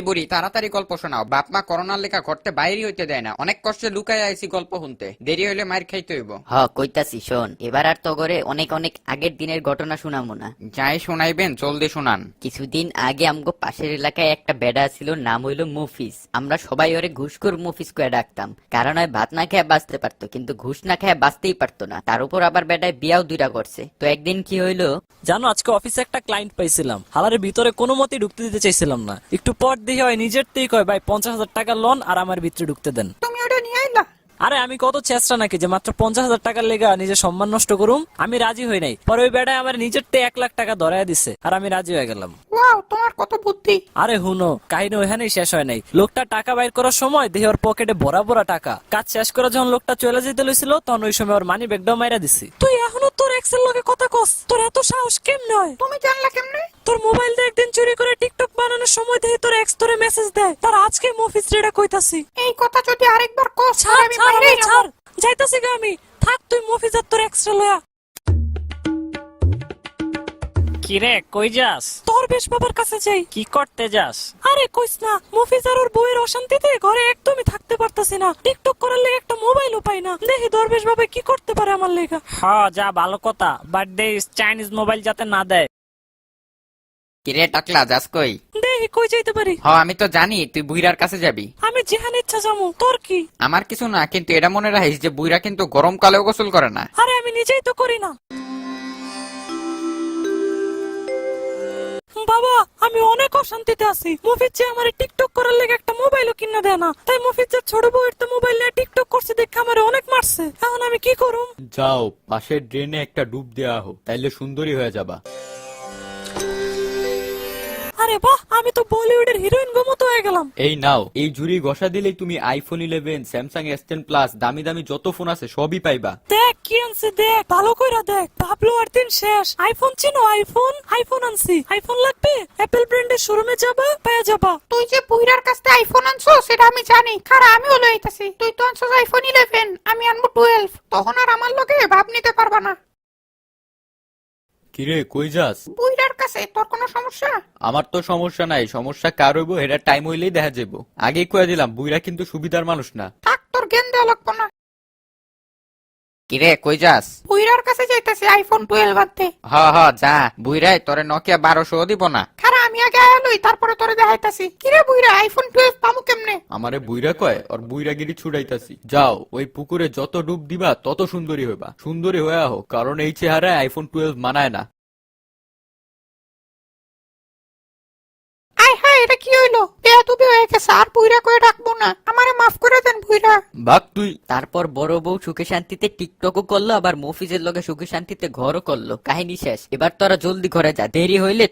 বুড়ি তাড়াতাড়ি গল্প শোনাও। বাপ মা করোনার লেখা ঘরতে বাইরে হইতে দেয় না। অনেক কষ্টে লুকায় আইছি গল্প শুনতে। দেরি হইলে মার খাইতে হইব। হ কইতাছি শোন এবার আর তো করে অনেক অনেক আগের দিনের ঘটনা শুনামু না। যাই শোনাইবেন জলদি শোনান। কিছুদিন আগে আমগো পাশের এলাকায় একটা বেডা ছিল নাম হইল মুফিস। আমরা সবাই ওরে ঘুষখোর মুফিস করে ডাকতাম। কারণ ওই ভাত না খেয়ে বাঁচতে পারতো কিন্তু ঘুষ না খেয়ে বাঁচতেই পারতো না। তার উপর আবার বেডায় বিয়াও দুইটা করছে। তো একদিন কি হইল? জানো আজকে অফিসে একটা ক্লায়েন্ট পাইছিলাম। হালারের ভিতরে কোনো মতেই ঢুকতে দিতে চাইছিলাম না। একটু পর দেখে হয় নিজের কয় ভাই পঞ্চাশ হাজার টাকা লোন আর আমার ভিতরে ঢুকতে দেন। তুমি ওটা নিয়ে আইলা? আরে আমি কত চেষ্টা নাকি যে মাত্র পঞ্চাশ হাজার টাকার লেগা নিজের সম্মান নষ্ট করুম? আমি রাজি হই নাই। পরে ওই বেড়ায় আমার নিজের তে এক লাখ টাকা ধরায় দিছে আর আমি রাজি হয়ে গেলাম। ওয়াও তোমার কত বুদ্ধি। আরে হুনো কাহিনী ওইখানেই শেষ হয় নাই। লোকটা টাকা বাইর করার সময় দেহে ওর পকেটে ভরা ভরা টাকা। কাজ শেষ করে যখন লোকটা চলে যেতে লইছিল তখন ওই সময় ওর মানি ব্যাগটাও মাইরা দিছি। তুই এখনও তোর এক্সেল লগে কথা কস। তোর এত সাহস কেমন হয়? তুমি জানলা কেমনে? তোর মোবাইল দিয়ে একদিন চুরি করে টিকটক বানানোর সময় দিয়ে তোর এক্স তোরে মেসেজ দেয়। তার আজকে মফিস রেডা কইতাছি। এই কথা যদি আরেকবার কস ছাড় আমি ছাড় যাইতাছি গা আমি। থাক তুই আর তোর এক্সরে লয়া। কিরে কই যাস? তোর বেশ বাবার কাছে যাই। কি করতে যাস? আরে কইস না মফিজ আর ওর বউয়ের অশান্তিতে ঘরে একদমই থাকতে পারতাছি না। টিকটক করার লেগে একটা মোবাইলও পাই না। দেখি দরবেশ বাবা কি করতে পারে আমার লেগা। হ্যাঁ যা ভালো কথা। বাট দে চাইনিজ মোবাইল যাতে না দেয়। কিরে টাকলা যাস কই? দেখি কই যাইতে পারি। হ আমি তো জানি তুই বুইরার কাছে যাবি। আমি যেখানে ইচ্ছা যাব তোর কি? আমার কিছু না কিন্তু এটা মনে রাখিস যে বুইরা কিন্তু গরমকালেও গোসল করে না। আরে আমি নিজেই তো করি না। অশান্তিতে আছি। মুফিজ আমার টিকটক করার লেগে একটা মোবাইলও কিনে দেয় না। তাই মুফিজ ছোট বউয়ের তো মোবাইল নিয়ে টিকটক করছে দেখে আমার অনেক মারছে। এখন আমি কি করুম? যাও, পাশের ড্রেনে একটা ডুব দেওয়া হোক, তাইলে সুন্দরী হয়ে যাবা। আরে বাহ আমি তো বলিউডের হিরোইন গো মতো হয়ে গেলাম। এই নাও এই ঝুড়ি ঘষা দিলেই তুমি iPhone eleven Samsung S ten plus দামি দামি যত ফোন আছে সবই পাইবা। দেখ কি আনছে দেখ ভালো কইরা দেখ ভাবলো আর দিন শেষ। আইফোন চিনো আইফোন আইফোন আনছি। আইফোন লাগবে? অ্যাপেল ব্র্যান্ডের শোরুমে যাবা পেয়ে যাবা। তুই যে বুইরার কাছ থেকে আইফোন আনছো সেটা আমি জানি। খারা আমিও লইতাছি তুই তো আনছো আইফোন ইলেভেন আমি আনব টুয়েলভ তখন আর আমার লোকে ভাব নিতে পারবা না। কিরে কই যাস? কাছে তোর কোনো সমস্যা? আমার তো সমস্যা নাই সমস্যা কার হইব? এটা টাইম হইলেই দেখা যাব আগে কয়ে দিলাম বুইরা কিন্তু সুবিধার মানুষ না। থাক তোর জ্ঞান দেওয়া লাগবো না। কিরে কই যাস? বুইরার কাছে যাইতাছি আইফোন টুয়েলভ আনতে। হ হ যা। বুইরাই তোরে নকিয়া বারোশো দিব না। খারা আমি আগে আয়ালই তারপরে তোরে দেখাইতাছি। কিরে বুইরা আইফোন টুয়েলভ পামু কেমনে? আমারে বুইরা কয় ওর বুইরাগিরি ছুড়াইতাছি। যাও ওই পুকুরে যত ডুব দিবা তত সুন্দরী হইবা। সুন্দরী হয়ে আহো কারণ এই চেহারায় আইফোন টুয়েলভ মানায় না। এটা কি হইল? বেয়াদুবি হয়ে গেছে আর বুইরা কয়ে ডাকবো না। আমারে মাফ করে দেন বুইরা বাক তুই। তারপর বড় বউ সুখে শান্তিতে টিকটকও করল আবার মফিজের লগে সুখে শান্তিতে ঘরও করল। কাহিনী শেষ। এবার তোরা জলদি ঘরে যা। দেরি হইলে